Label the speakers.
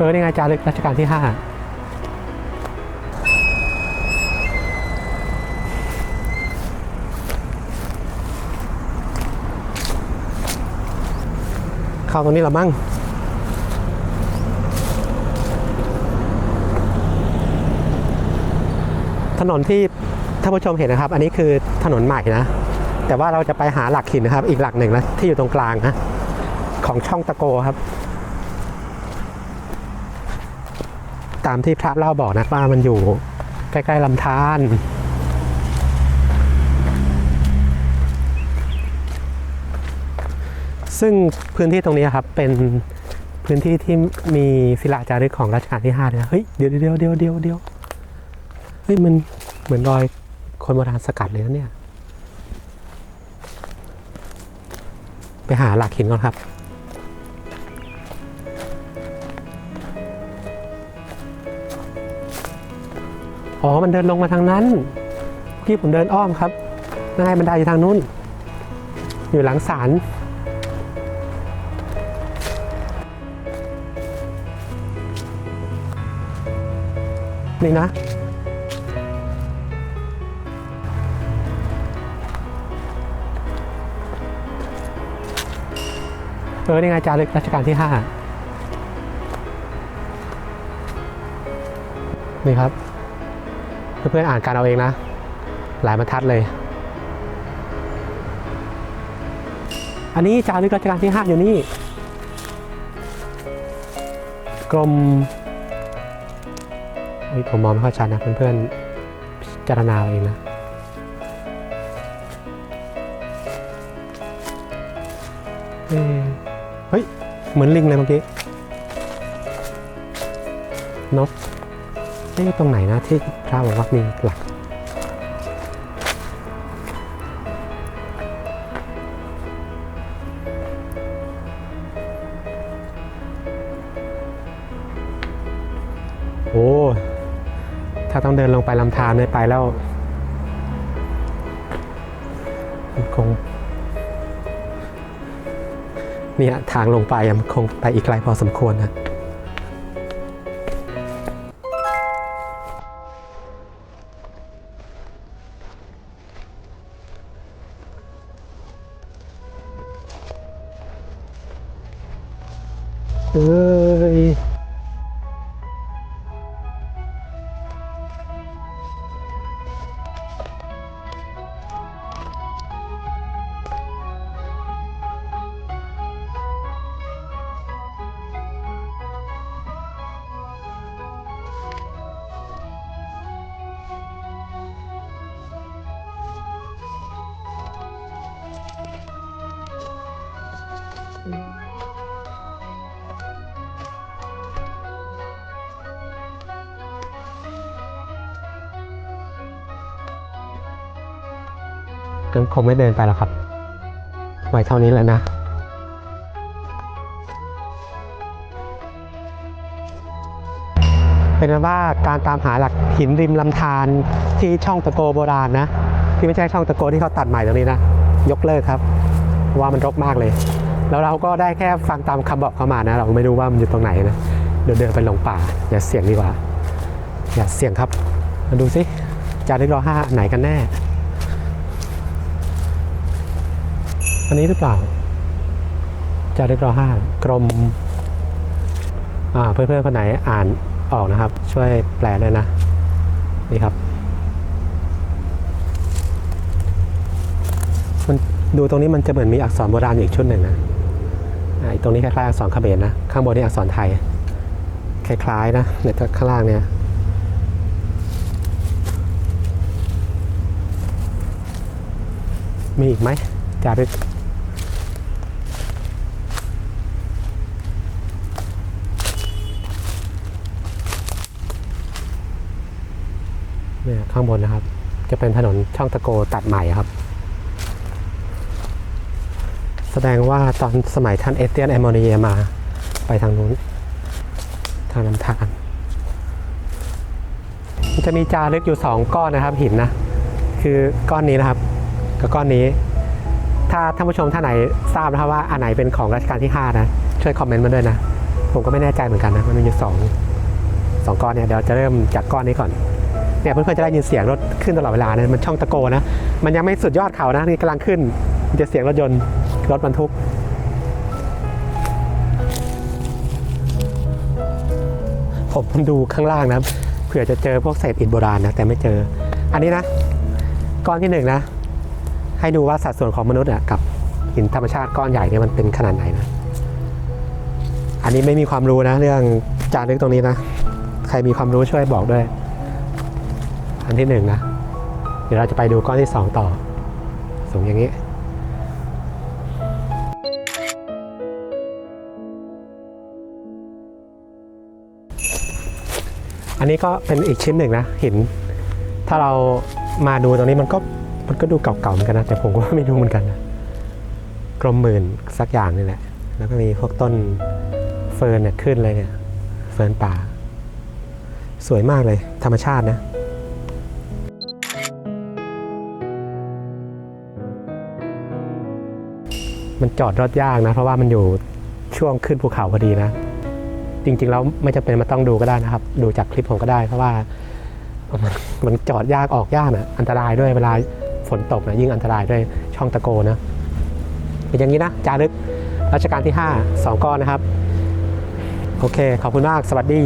Speaker 1: เออนี่ไงจารึกรัชกาลที่ห้าเข้าตรงนี้ละมั้งถนนที่ท่านผู้ชมเห็นนะครับ อันนี้คือถนนใหม่นะ แต่ว่าเราจะไปหาหลักหินนะครับ อีกหลักหนึ่งนะที่อยู่ตรงกลางนะของช่องตะโกครับ ตามที่พระเล่าบอกนะว่ามันอยู่ใกล้ๆลำธารซึ่งพื้นที่ตรงนี้ครับเป็นพื้นที่ที่มีศิลาจารึกของรัชกาลที่5เลยนะเฮ้ยเดี๋ยวเดี๋ยวเดี๋ยวเดี๋ยวเดี๋ยวเฮ้ยมันเหมือนรอยคนโบราณสกัดเลยนะเนี่ย ไปหาหลักหินก่อนครับ อ๋อ มันเดินลงมาทางนั้นเมื่ผมเดินอ้อมครับนั่นไงบันไดอยู่ทางนู้น อยู่หลังศาลนี่นะ เออ นี่ไงจารึกรัชกาลที่ห้านี่ครับ เพื่อนๆอ่านการเอาเองนะ หลายบรรทัดเลย อันนี้จารึกรัชกาลที่ห้าอยู่นี่ กรมเฮ้ยผมมองไม่ค่อยชัดนะเพื่อนๆพิจารณาเอาเองนะ เฮ้ย เหมือนลิงเลยเมื่อกี้นก อ๊ะตรงไหนนะที่พระบอกว่ามีหลัก โอ้ ถ้าต้องเดินลงไปลำธารเนี่ยไปแล้วคงเนี่ยทางลงไปมันคงไปอีกไกลพอสมควรนะ เอ้ย งั้นคงไม่เดินไปแล้วครับ ไว้เท่านี้แหละนะ เป็นว่าการตามหาหลักหินริมลำธารที่ช่องตะโกโบราณนะ ที่ไม่ใช่ช่องตะโกที่เขาตัดใหม่ตรงนี้นะ ยกเลิกครับ ว่ามันรกมากเลย แล้วเราก็ได้แค่ฟังตามคำบอกเขามานะ เราไม่รู้ว่ามันอยู่ตรงไหนนะเดินเดินไปหลงป่าอย่าเสี่ยงดีกว่าอย่าเสี่ยงครับ มาดูสิจารึกรอห้าไหนกันแน่ อันนี้หรือเปล่า จารึกรอห้ากรมอ่าเพื่อนๆคนไหนอ่านออกนะครับ ช่วยแปลด้วยนะ นี่ครับมันดูตรงนี้มันจะเหมือนมีอักษรโบราณอีกชุดหนึ่งนะอีกตรงนี้คล้ายๆอักษรเขมรนะ ข้างบนนี่อักษรไทย คล้ายๆนะเนี่ยข้างล่างเนี่ยมีอีกไหมจารึก เนี่ยข้างบนนะครับ จะเป็นถนนช่องตะโกตัดใหม่ครับ แสดงว่าตอนสมัยท่านเอเตียนแอมโมเนียมาไปทางนู้น ทางลำธารจะมีจารึกอยู่ 2 ก้อนนะครับหินนะ คือก้อนนี้นะครับ กับก้อนนี้ ถ้าท่านผู้ชมท่านไหนทราบนะครับว่าอันไหนเป็นของรัชกาลที่ 5 นะ ช่วยคอมเมนต์มาด้วยนะ ผมก็ไม่แน่ใจเหมือนกันนะ มันมีอยู่สองสองก้อนเนี่ยเดี๋ยวจะเริ่มจากก้อนนี้ก่อน เนี่ยเพื่อนๆจะได้ยินเสียงรถขึ้นตลอดเวลานะมันช่องตะโกนะ มันยังไม่สุดยอดเขานะนี่กำลังขึ้นจะเสียงรถยนต์รถบรรทุกผมดูข้างล่างนะเผื่อจะเจอพวกเศษอิฐโบราณนะแต่ไม่เจอ อันนี้นะก้อนที่หนึ่งนะ ให้ดูว่าสัดส่วนของมนุษย์อะกับหินธรรมชาติก้อนใหญ่เนี่ยมันเป็นขนาดไหนนะ อันนี้ไม่มีความรู้นะ เรื่องจารึกตรงนี้นะ ใครมีความรู้ช่วยบอกด้วย อันที่หนึ่งนะ เดี๋ยวเราจะไปดูก้อนที่สองต่อ สูงอย่างนี้อันนี้ก็เป็นอีกชิ้นหนึ่งนะหิน ถ้าเรามาดูตรงนี้มันก็มันก็ดูเก่าๆเหมือนกันนะแต่ผมก็ไม่รู้เหมือนกันนะกลมหมื่นสักอย่างนี่แหละ แล้วก็มีพวกต้นเฟิร์นเนี่ยขึ้นเลยเนี่ยเฟิร์นป่า สวยมากเลยธรรมชาตินะ มันจอดรถยากนะ เพราะว่ามันอยู่ช่วงขึ้นภูเขาพอดีนะ จริงๆแล้วไม่จำเป็นมาต้องดูก็ได้นะครับ ดูจากคลิปผมก็ได้ เพราะว่ามันมันจอดยากออกยากนะอันตรายด้วยเวลาฝนตกนะยิ่งอันตรายด้วยช่องตะโกนะเป็นอย่างนี้นะจารึกรัชกาลที่ 5 2 ก้อนนะครับ โอเค ขอบคุณมาก สวัสดี